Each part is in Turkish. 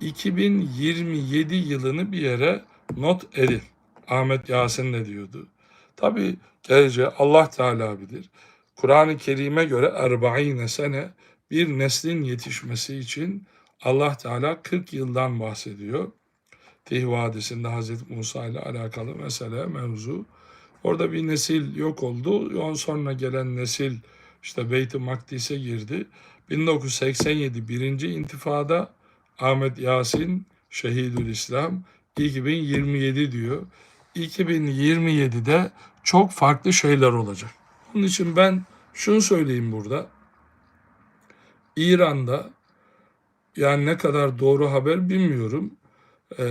2027 yılını bir yere not edin. Ahmet Yasin ne diyordu? Tabi geleceği Allah Teala bilir. Kur'an-ı Kerim'e göre erba'ine sene bir neslin yetişmesi için Allah Teala 40 yıldan bahsediyor. Tih Vadisi'nde Hazreti Musa ile alakalı mesele, mevzu. Orada bir nesil yok oldu. Ondan sonra gelen nesil işte Beyt-i Makdis'e girdi. 1987 birinci intifada Ahmet Yasin Şehidül İslam 2027 diyor. 2027'de çok farklı şeyler olacak. Onun için ben şunu söyleyeyim burada. İran'da yani ne kadar doğru haber bilmiyorum. Ee,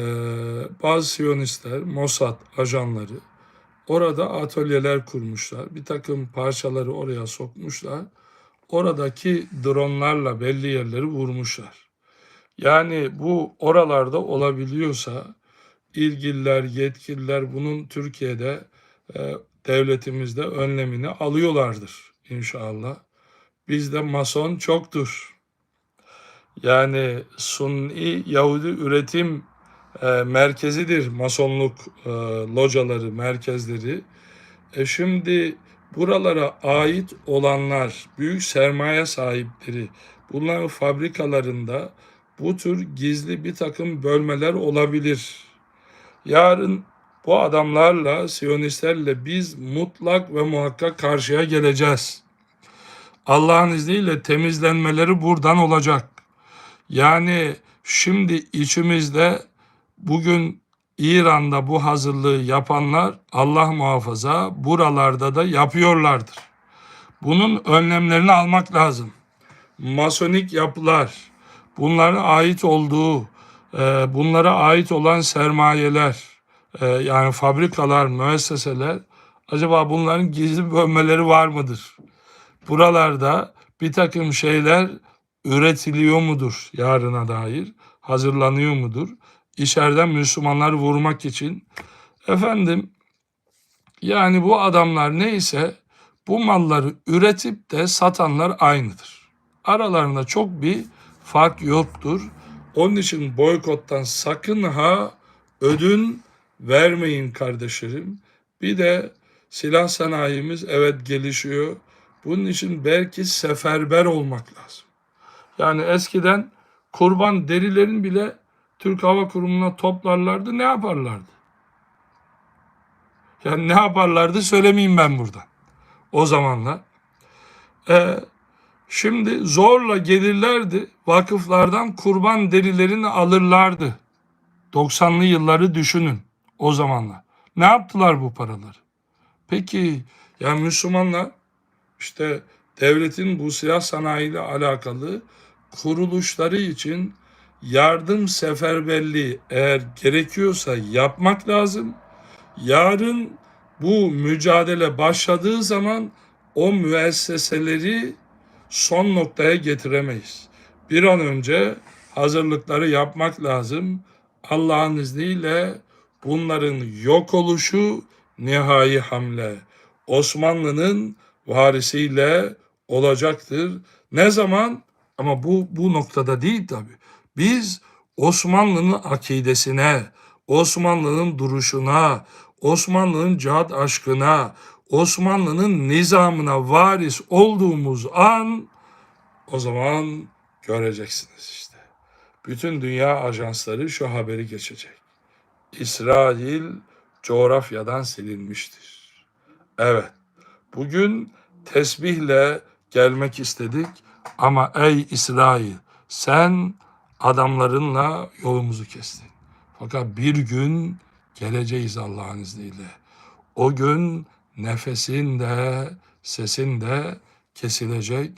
bazı Siyonistler, Mossad ajanları orada atölyeler kurmuşlar. Bir takım parçaları oraya sokmuşlar. Oradaki dronlarla belli yerleri vurmuşlar. Yani bu oralarda olabiliyorsa ilgililer, yetkililer bunun Türkiye'de e, devletimizde önlemini alıyorlardır inşallah. Bizde mason çoktur. Yani Sunni Yahudi üretim e, merkezidir masonluk e, locaları, merkezleri. E şimdi buralara ait olanlar, büyük sermaye sahipleri, bunların fabrikalarında bu tür gizli bir takım bölmeler olabilir. Yarın bu adamlarla, Siyonistlerle biz mutlak ve muhakkak karşıya geleceğiz. Allah'ın izniyle temizlenmeleri buradan olacak. Yani şimdi içimizde bugün İran'da bu hazırlığı yapanlar Allah muhafaza buralarda da yapıyorlardır. Bunun önlemlerini almak lazım. Masonik yapılar, bunlara ait olduğu, e, bunlara ait olan sermayeler, e, yani fabrikalar, müesseseler, acaba bunların gizli bölmeleri var mıdır? Buralarda bir takım şeyler üretiliyor mudur yarına dair? Hazırlanıyor mudur? İçeriden Müslümanları vurmak için. Efendim yani bu adamlar neyse bu malları üretip de satanlar aynıdır. Aralarında çok bir fark yoktur. Onun için boykottan sakın ha ödün vermeyin kardeşlerim. Bir de silah sanayimiz evet gelişiyor. Bunun için belki seferber olmak lazım. Yani eskiden kurban derilerin bile Türk Hava Kurumu'na toplarlardı. Ne yaparlardı? Yani ne yaparlardı söylemeyeyim ben burada. O zamanlar. Ee, şimdi zorla gelirlerdi. Vakıflardan kurban derilerini alırlardı. 90'lı yılları düşünün o zamanlar. Ne yaptılar bu paraları? Peki yani Müslümanlar işte devletin bu silah sanayiyle alakalı kuruluşları için yardım seferberliği eğer gerekiyorsa yapmak lazım. Yarın bu mücadele başladığı zaman o müesseseleri son noktaya getiremeyiz. Bir an önce hazırlıkları yapmak lazım. Allah'ın izniyle bunların yok oluşu nihai hamle. Osmanlı'nın varisiyle olacaktır. Ne zaman? Ama bu bu noktada değil tabi. Biz Osmanlı'nın akidesine, Osmanlı'nın duruşuna, Osmanlı'nın cihat aşkına, Osmanlı'nın nizamına varis olduğumuz an o zaman göreceksiniz işte. Bütün dünya ajansları şu haberi geçecek. İsrail coğrafyadan silinmiştir. Evet. Bugün tesbihle gelmek istedik ama ey İsrail sen adamlarınla yolumuzu kestin. Fakat bir gün geleceğiz Allah'ın izniyle. O gün nefesin de sesin de kesilecek